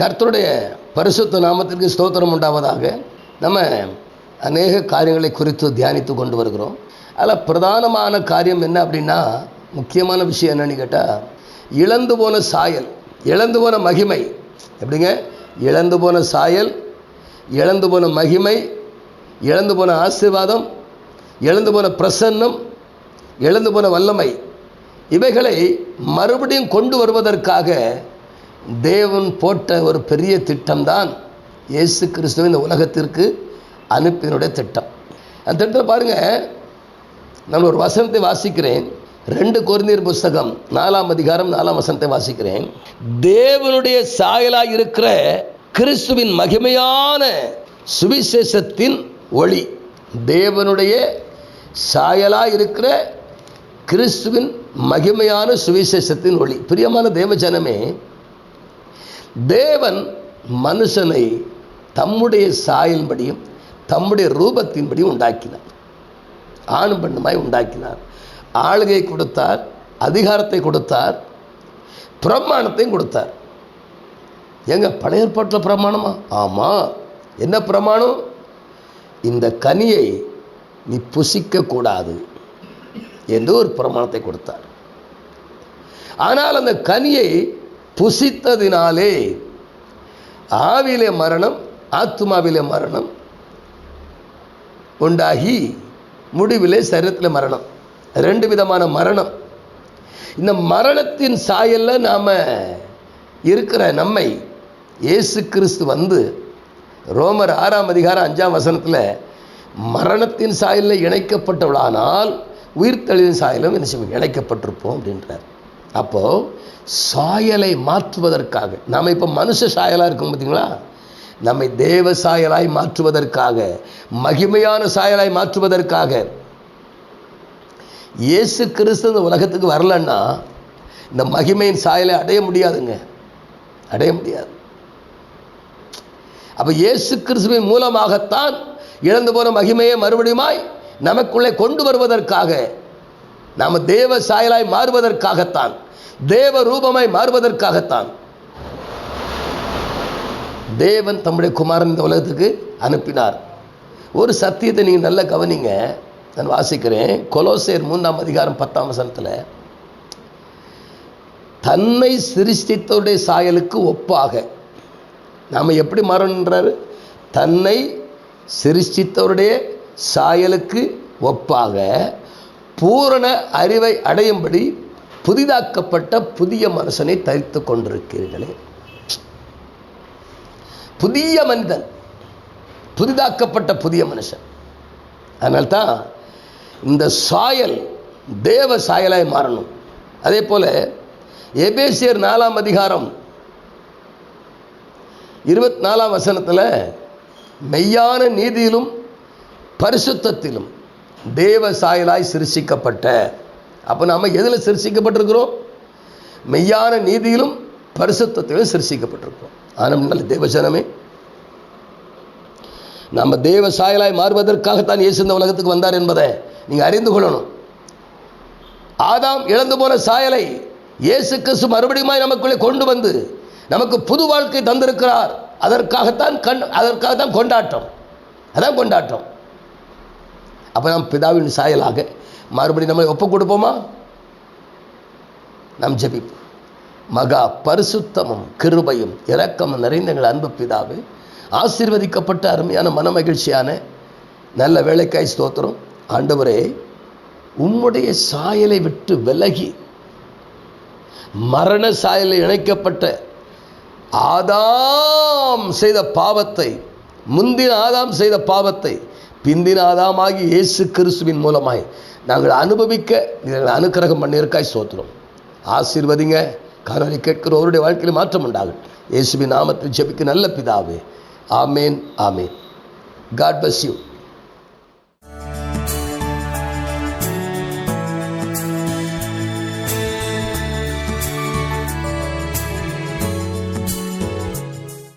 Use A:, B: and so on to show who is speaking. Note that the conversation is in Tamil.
A: கர்த்தருடைய பரிசுத்த நாமத்திற்கு ஸ்தோத்திரம் உண்டாவதாக நம்ம அநேக காரியங்களை குறித்து தியானித்து கொண்டு வருகிறோம். அதில் பிரதானமான காரியம் என்ன அப்படின்னா முக்கியமான விஷயம் என்னன்னு கேட்டால் இழந்து போன சாயல் இழந்து போன மகிமை. எப்படிங்க? இழந்து போன சாயல் இழந்து போன மகிமை இழந்து போன ஆசீர்வாதம் இழந்து போன பிரசன்னம் இழந்து போன வல்லமை. இவைகளை மறுபடியும் கொண்டு வருவதற்காக தேவன் போட்ட ஒரு பெரிய திட்டம்தான் இயேசு கிறிஸ்துவ இந்த உலகத்திற்கு அனுப்பினுடைய திட்டம். அந்த திட்டத்தில் பாருங்கள் நான் ஒரு வசனத்தை வாசிக்கிறேன். ரெண்டு குருநீர் புஸ்தகம் நாலாம் அதிகாரம் நாலாம் வசனத்தை வாசிக்கிறேன். தேவனுடைய சாயலாக இருக்கிற கிறிஸ்துவின் மகிமையான சுவிசேஷத்தின் ஒளி. தேவனுடைய சாயலாக இருக்கிற கிறிஸ்துவின் மகிமையான சுவிசேஷத்தின் ஒளி. பிரியமான தேவஜனமே தேவன் மனுஷனை தம்முடைய சாயல்படியும் தம்முடைய ரூபத்தின்படியும் உண்டாக்கினார். ஆணும் பெண்ணுமாய் உண்டாக்கினார். ஆளுகை கொடுத்தார் அதிகாரத்தை கொடுத்தார் பிரமாணத்தையும் கொடுத்தார். எங்க பழைய ஏற்பாட்டில் பிரமாணமா? ஆமாம் என்ன பிரமாணம்? இந்த கனியை நீ புசிக்க கூடாது என்று ஒரு பிரமாணத்தை கொடுத்தார். ஆனால் அந்த கனியை புசித்ததினாலே ஆவிலே மரணம் ஆத்மாவிலே மரணம் உண்டாகி முடிவிலே சரீரத்தில் மரணம். ரெண்டு விதமான மரணம். இந்த மரணத்தின் சாயலில் நாம் இருக்கிற நம்மை இயேசு கிறிஸ்து வந்து ரோமர் ஆறாம் அதிகாரம் அஞ்சாம் வசனத்தில் மரணத்தின் சாயலில் இணைக்கப்பட்டவளானால் உயிர்த்தெளிவின் சாயலும் என்ன செய்வோம்? இணைக்கப்பட்டிருப்போம் அப்படின்றார். அப்போது சாயலை மாற்றுவதற்காக நாம் இப்போ மனுஷ சாயலாக இருக்கோம் பார்த்தீங்களா நம்மை தேவ சாயலாய் மாற்றுவதற்காக மகிமையான சாயலாய் மாற்றுவதற்காக இயேசு கிறிஸ்து இந்த உலகத்துக்கு வரலன்னா இந்த மகிமையின் சாயலை அடைய முடியாதுங்க. அடைய முடியாது. அப்போ இயேசு கிறிஸ்துவின் மூலமாகத்தான் இழந்து போன மகிமையை மறுபடியுமாய் நமக்குள்ளே கொண்டு வருவதற்காக நாம் தேவ சாயலாய் மாறுவதற்காகத்தான் தேவ ரூபமாய் மாறுவதற்காகத்தான். தேவன் தம்முடைய குமாரன் இந்த உலகத்துக்கு அனுப்பினார். ஒரு சத்தியத்தை நீங்கள் நல்லா கவனிங்க. நான் வாசிக்கிறேன். கொலோசேர் மூன்றாம் அதிகாரம் பத்தாம் வசனத்தில் தன்னை சிருஷ்டித்தோடைய சாயலுக்கு ஒப்பாக. நாம் எப்படி மாறணுன்றார் தன்னை சிருஷ்டித்தவருடைய சாயலுக்கு ஒப்பாக. பூரண அறிவை அடையும்படி புதிதாக்கப்பட்ட புதிய மனுஷனை தரித்து கொண்டிருக்கிறீர்களே. புதிய மனிதன் புதிதாக்கப்பட்ட புதிய மனுஷன். அதனால்தான் இந்த சாயல் தேவ சாயலாய் மாறணும். அதே போல் எபேசியர் நாலாம் அதிகாரம் இருபத்தி நாலாம் வசனத்தில் மெய்யான நீதியிலும் பரிசுத்தத்திலும் தேவ சாயலாய் சிருஷிக்கப்பட்ட அப்போ நாம் எதில் சிருஷிக்கப்பட்டிருக்கிறோம் மெய்யான நீதியிலும் பரிசுத்தத்திலும் சிருஷிக்கப்பட்டிருக்கிறோம் ஆனால் தேவசனமே. நம்ம தேவ சாயலாய் மாறுவதற்காகத்தான் இயேசு இந்த உலகத்துக்கு வந்தார் என்பதை நீங்கள் அறிந்து கொள்ளணும். ஆதாம் இழந்து போன சாயலை இயேசு கிறிஸ்து மறுபடியும் நமக்குள்ளே கொண்டு வந்து நமக்கு புது வாழ்க்கை தந்திருக்கிறார். அதற்காகத்தான் கண் அதற்காகத்தான் கொண்டாட்டம். அதான் கொண்டாட்டம். அப்போ நாம் பிதாவின் சாயலாக மறுபடியும் நம்மளை ஒப்பு கொடுப்போமா நாம் ஜெபிப்போம். மகா பரிசுத்தமும் கிருபையும் இரக்கமும் நிறைந்த எங்கள் அன்பு பிதாவே ஆசீர்வதிக்கப்பட்ட அருமையான மன மகிழ்ச்சியான நல்ல வேலைக்காய் ஸ்தோத்திரம். ஆண்டவரே உம்முடைய சாயலை விட்டு விலகி மரண சாயலில் இணைக்கப்பட்ட ஆதாம் செய்த பாவத்தை முந்தின ஆதாம் செய்த பாவத்தை பிந்தினாதாமாகி இயேசு கிறிஸ்துவின் மூலமாய். நாங்கள் அனுபவிக்க நீங்கள் அனுக்கிரகம் பண்ணியிருக்காய் சோத்துறோம் ஆசீர்வதிங்க. காணொலி கேட்கிறவருடைய வாழ்க்கையில் மாற்றம் உண்டாகும். இயேசுவின் நாமத்தில் ஜெபிக்க நல்ல பிதாவே. ஆமேன் ஆமேன். God bless you